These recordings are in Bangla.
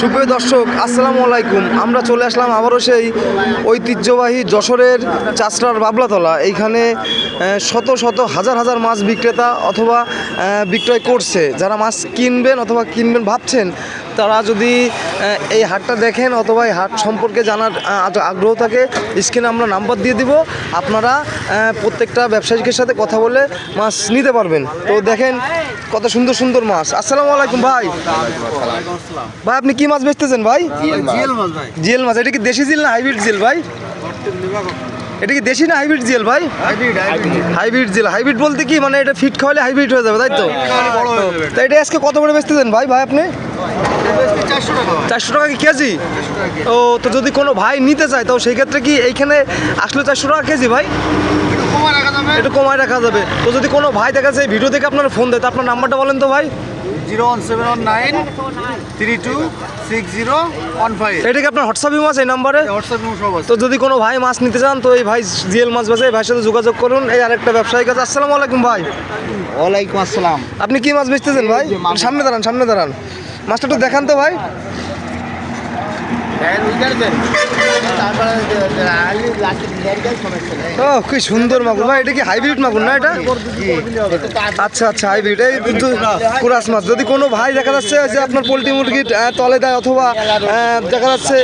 সুপ্রিয় দর্শক, আসসালামু আলাইকুম। আমরা চলে আসলাম আবারও সেই ঐতিহ্যবাহী যশোরের চাষড়ার বাবলাতলা। এইখানে শত শত হাজার হাজার মাছ বিক্রেতা অথবা বিক্রয় করছে। যারা মাছ কিনবেন অথবা কিনবেন ভাবছেন তারা যদি এই হাটটা দেখেন অথবা এই হাট সম্পর্কে জানার আগ্রহ থাকে স্ক্রিনে আমরা নাম্বার দিয়ে দিব। আপনারা প্রত্যেকটা ব্যবসায়িকের সাথে কথা বলে মাছ নিতে পারবেন। তো দেখেন কত সুন্দর সুন্দর মাছ। আসসালামু আলাইকুম ভাই। ভাই আপনি কি মাছ বেচতেছেন ভাই? জিএল মাছ। এটা কি দেশি জিল না হাইব্রিড জিল ভাই? এটা কি দেশি না হাইব্রিড জিল ভাই? হাইব্রিড জিল হাইব্রিড বলতে কি মানে এটা ফিট খাওয়ালে হাইব্রিড হয়ে যাবে তাই তো? তো এটা আজকে কত করে বেচতেছেন ভাই ভাই আপনি? চারশো টাকা। কি কেজি? ও তো যদি কোনো ভাই নিতে চায় তো সেই ক্ষেত্রে কি এইখানে আসলে চারশো টাকা কেজি ভাই? একটু কমায় রাখা যাবে। তো যদি কোনো ভাই দেখা যায় ভিডিও দেখে আপনার ফোন দেয় তো আপনার নাম্বারটা বলেন তো ভাই। Zero one seven one nine three two six zero one five. এটা কি আপনার হোয়াটসঅ্যাপ মাছ এই নাম্বারে? হোয়াটসঅ্যাপ সব আছে। তো যদি কোনো ভাই মাছ নিতে চান তো এই ভাই জিএল মাছ বাসে এই ভাইয়ের সাথে যোগাযোগ করুন। এই আরেকটা ব্যবসায়ী কাছে আসসালামু আলাইকুম ভাই। ওয়ালাইকুম আসসালাম। আপনি কি মাছ বেচতেছেন ভাই? সামনে দাঁড়ান সামনে দাঁড়ান। মাছটা একটু দেখান তো ভাই। ও কি সুন্দর মাগুর। ভাই এটা কি হাইব্রিড মাগুর না এটা? আচ্ছা আচ্ছা হাইব্রিড এই কুরাস মাছ। যদি কোনো ভাই দেখা যাচ্ছে যে আপনার পোলট্রি মুরগি তলে দেয় অথবা দেখা যাচ্ছে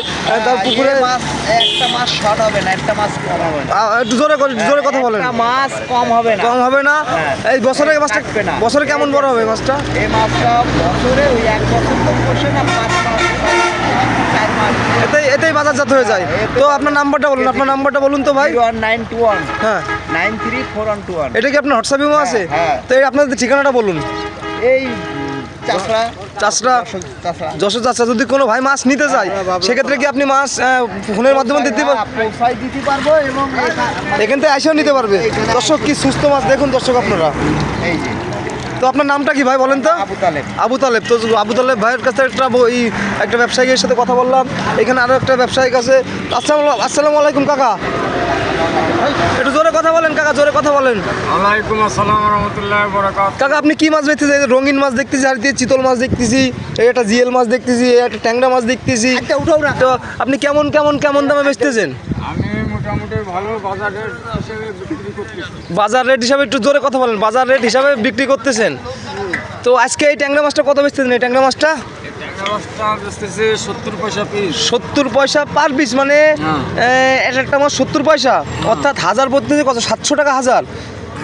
তার পুকুরে মাছ একটা মাছ শর্ট হবে না একটা মাছ কম হবে না। একটু জোরে জোরে কথা বলেন। মাছ কম হবে না। কম হবে না? এই বছরে মাছটা বছরে কেমন বড় হবে মাছটা? এই মাছটা বছরে ওই এক বছর তো বসে না পাঁচ মাস। এতেই এতেই বাজারজাত হয়ে যায়। তো আপনার নাম্বারটা বলুন আপনার নাম্বারটা বলুন তো ভাই। ওয়ান নাইন টু ওয়ান হ্যাঁ। Nine three four one two one এটা কি আপনার হোয়াটসঅ্যাপ ইমো আছে? হ্যাঁ। তো এই আপনাদের ঠিকানাটা বলুন। এই চাষরা চাষরা চাষরা যশোর চাষা যদি কোনো ভাই মাছ নিতে চায় সেক্ষেত্রে কি আপনি মাছ ফোনের মাধ্যমে দিতে দিতে পারব এবং এখান থেকে এসেও নিতে পারবে। দর্শক কি সুস্থ মাছ দেখুন দর্শক আপনারা। এই যে। তো আপনার নামটা কি ভাই বলেন তো? আবু তালেব। আবু তালেব। তো আবু তালেব ভাইয়ের কাছে একটা বই একটা ব্যবসায়ীর সাথে কথা বললাম। এখানে আরও একটা ব্যবসায়িক আছে আসসালাম আসসালামু আলাইকুম কাকা। একটু জোরে কথা বলেন কাকা জোরে কথা বলেন। ওয়ালাইকুম আসসালাম রহমতুল্লাহ বরাকাত কাকা আপনি কি মাছ এই যে রঙিন মাছ দেখতেছি আর দিয়ে চিতল মাছ দেখতেছি এই একটা জিএল মাছ দেখতেছি এই একটা ট্যাংরা মাছ দেখতেছি। তো আপনি কেমন কেমন কেমন দামে বেচতেছেন? আমি বাজার রেট হিসাবে একটু জোরে কথা বলেন বাজার রেট হিসাবে বিক্রি করতেছেন। তো আজকে এই ট্যাংরা মাছটা কত বেচতেছেন? এই ট্যাংরা মাছটা? সত্তর পয়সা পার পিস মানে হ্যাঁ। এক একটা মাছ সত্তর পয়সা। অর্থাৎ হাজার পড়তেছে কত? সাতশো টাকা হাজার।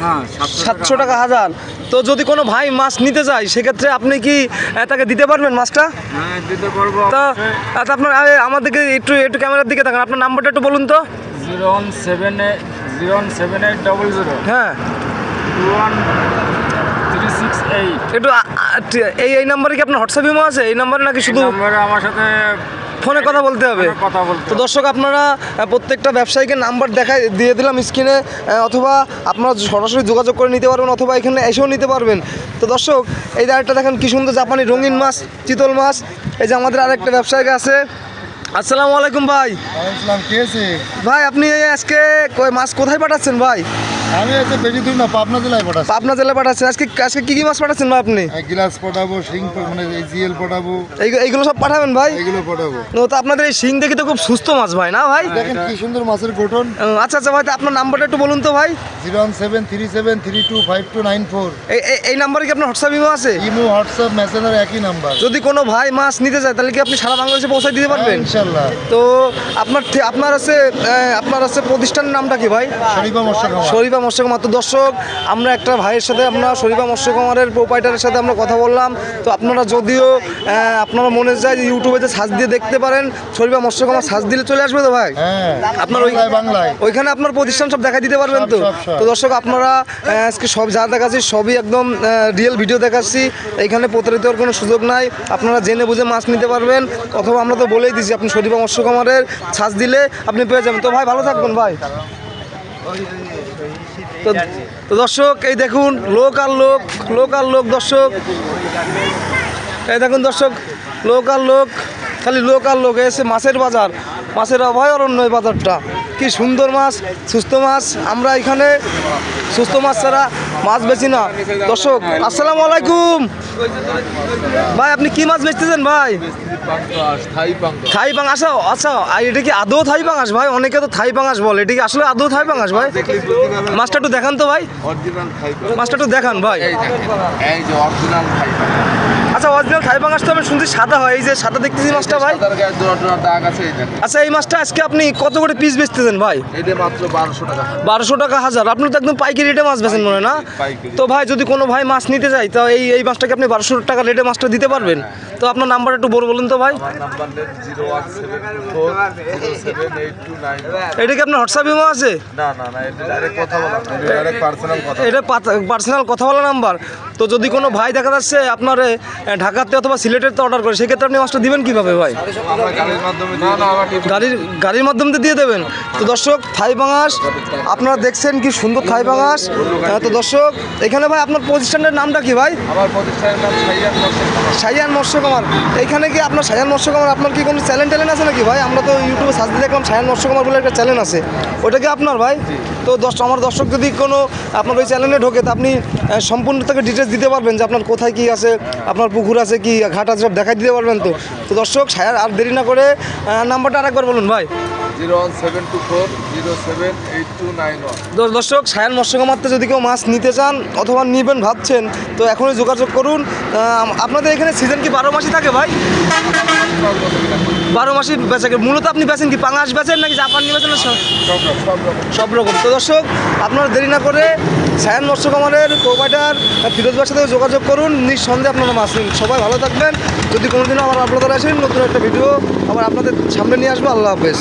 হ্যাঁ সাতশো টাকা হাজার। তো যদি কোনো ভাই মাছ নিতে চায় সেক্ষেত্রে আপনি কি তাকে দিতে পারবেন মাছটা? হ্যাঁ দিতে পারব তো আপনার আমাদেরকে একটু একটু ক্যামেরার দিকে থাকেন আপনার নাম্বারটা একটু বলুন তো। Zero one seven eight zero one seven eight double zero. হ্যাঁ। Two one three six eight একটু আ- আ- টি- এই এই নাম্বারে কি আপনার হোয়াটসঅ্যাপ ইমো আছে? এই নাম্বারে নাকি শুধু নম্বরে আমার সাথে ফোনে কথা বলতে হবে? কথা বলতে তো দর্শক আপনারা প্রত্যেকটা ব্যবসায়ীকে নাম্বার দেখায় দিয়ে দিলাম স্ক্রিনে অথবা আপনারা সরাসরি যোগাযোগ করে নিতে পারবেন অথবা এখানে এসেও নিতে পারবেন। তো দর্শক এই আরেকটা দেখেন কি সুন্দর জাপানি রঙিন মাছ চিতল মাছ। এই যে আমাদের আরেকটা ব্যবসায়িক আছে আসসালামু আলাইকুম ভাই। ভাই আপনি আজকে মাছ কোথায় পাঠাচ্ছেন ভাই? আমি হচ্ছে বেশি দূর না পাবনা জেলায় পাঠাচ্ছি পাবনা জেলায় পাঠাচ্ছেন আজকে আজকে কি কি মাছ পাঠাচ্ছেন ভাই আপনি? গ্লাস পটাবো শিং মানে জিএল এইগুলো সব পাঠাবেন ভাই? এগুলো পটাবো। তো আপনাদের এই শিং দেখি তো খুব সুস্থ মাছ ভাই না ভাই? দেখেন কি সুন্দর মাছের গঠন। আচ্ছা আচ্ছা ভাই আপনার নাম্বারটা একটু বলুন তো ভাই। Zero one seven three seven three two five two nine four. এই নাম্বারে কি আপনার হোয়াটসঅ্যাপ ইমো আছে? ইমো হোয়াটসঅ্যাপ মেসেঞ্জার একই নাম্বার। যদি কোনো ভাই মাছ নিতে চায় তাহলে কি আপনি সারা বাংলাদেশে পৌঁছে দিতে পারবেন? ইনশাল্লাহ। তো আপনার আপনার আছে আপনার আছে প্রতিষ্ঠানের নামটা কি ভাই? শরীফা মৎস্য শরীফা মৎস্য কুমার তো দর্শক আমরা একটা ভাইয়ের সাথে আমরা শরীফা মৎস্য কুমারের প্রোপাইটারের সাথে আমরা কথা বললাম। তো আপনারা যদিও আপনারা মনে যায় যে ইউটিউবে সার্চ দিয়ে দেখতে পারেন শরীফা মৎস্য কুমার সার্চ দিলে চলে আসবে তো ভাই? হ্যাঁ আপনার ওই ওইখানে আপনার প্রতিষ্ঠান সব দেখা দিতে পারবেন তো। তো দর্শক আপনারা আজকে সব যা দেখাচ্ছি সবই একদম রিয়েল ভিডিও দেখাচ্ছি। এখানে প্রতারিত হওয়ার কোনো সুযোগ নাই। আপনারা জেনে বুঝে মাছ নিতে পারবেন। অথবা আমরা তো বলেই দিচ্ছি আপনি শরীফা মৎস্য কুমারের ছাঁচ দিলে আপনি পেয়ে যাবেন। তো ভাই ভালো থাকবেন ভাই। তো দর্শক, এই দেখুন লোক আর লোক লোক আর লোক দর্শক। এই দেখুন দর্শক লোক আর লোক, খালি লোক আর লোক এসে মাছের বাজার, মাছের অভয়ারণ্য এই বাজারটা। কি সুন্দর মাছ সুস্থ মাছ আমরা এখানে সুস্থ মাছ ছাড়া মাছ বেচি না। দর্শক আসসালামু আলাইকুম। ভাই আপনি কি মাছ বেচতেছেন ভাই? থাই পাঙাশ আচ্ছা আর এটা কি আদৌ থাই পাঙাশ ভাই অনেকে তো থাই পাঙাশ বলে। এটা কি আসলে আদৌ থাই পাঙাশ ভাই? মাছটা একটু দেখান তো ভাই। মাছটা একটু দেখান ভাই। এই যে অরিজিনাল ফাইবার আচ্ছা অরিজিনাল পাঙাশ তো আমি শুনছি সাদা হয় এই যে সাদা দেখতেছি মাছটা ভাই। আচ্ছা এই মাছটা আজকে আপনি কত করে পিস বেচতেছেন ভাই? বারোশো টাকা। হাজার। আপনি তো একদম পাইকারি রেটে মাছ বেছেন মনে হয় না? তো ভাই যদি কোনো ভাই মাছ নিতে চাই তো এই এই মাছটাকে আপনি বারোশো টাকা রেটে মাছটা দিতে পারবেন? তো আপনার নাম্বার একটু বড় বলুন তো ভাই। এটা কি আপনার হোয়াটসঅ্যাপ ইমো আছে? না না না এটা ডাইরেক্ট কথা বলা এটা ডাইরেক্ট পার্সোনাল কথা। এটা পার্সোনাল কথা বলা নাম্বার। তো যদি কোনো ভাই দেখা যাচ্ছে আপনার এ, ঢাকাতে অথবা সিলেটের তো অর্ডার করে সেক্ষেত্রে আপনি মাছটা দিবেন কীভাবে ভাই? আমরা গাড়ির মাধ্যমে না না আমার গাড়ির গাড়ির মাধ্যমে দিয়ে দেবেন। তো দর্শক থাই বাঙাস আপনারা দেখছেন কি সুন্দর থাই বাঙাস তো দর্শক এখানে ভাই আপনার প্রতিষ্ঠানের নামটা কি ভাই? আমার প্রতিষ্ঠানের নাম সাইয়ান মোর্শেদ সাইয়ান মৎস্য কুমার এইখানে কি আপনার সায়ান মৎস্য কামার আপনার কি কোনো চ্যানেল ট্যালেন্ট আছে নাকি ভাই? আমরা তো ইউটিউবে সার্চ দিয়ে দেখলাম সায়ান মৎস্য কামার বলে একটা চ্যানেল আছে। ওটা কি আপনার ভাই? তো দশ আমার দর্শক যদি কোনো আপনার ওই চ্যানেলে ঢোকে তা আপনি সম্পূর্ণ তাকে ডিটেলস দিতে পারবেন যে আপনার কোথায় কি আছে আপনার পুকুর আছে কি ঘাট আছে সব দেখাই দিতে পারবেন তো। তো দর্শক সায়ার আর দেরি না করে নাম্বারটা আরেকবার বলুন ভাই। দর্শক সায়ান মৎস্যকুমারতে যদি কেউ মাছ নিতে চান অথবা নেবেন ভাবছেন তো এখনই যোগাযোগ করুন। আপনাদের এখানে সিজন কি বারো মাসই থাকে ভাই? বারো মাসই বেচা মূলত আপনি বেচেন কি পাঙাশ বেচেন নাকি জাপানি বেচেন না সব- রকম তো দর্শক আপনারা দেরি না করে সায়ান মৎস্যকুমারের প্রোভাইডার ফিরোজবার সাথে যোগাযোগ করুন। নিঃসন্দেহে আপনারা মাছ নিন সবাই ভালো থাকবেন। যদি কোনোদিনও আবার আপনাদের আসেন নতুন একটা ভিডিও আবার আপনাদের সামনে নিয়ে আসব। আল্লাহ হাফেজ।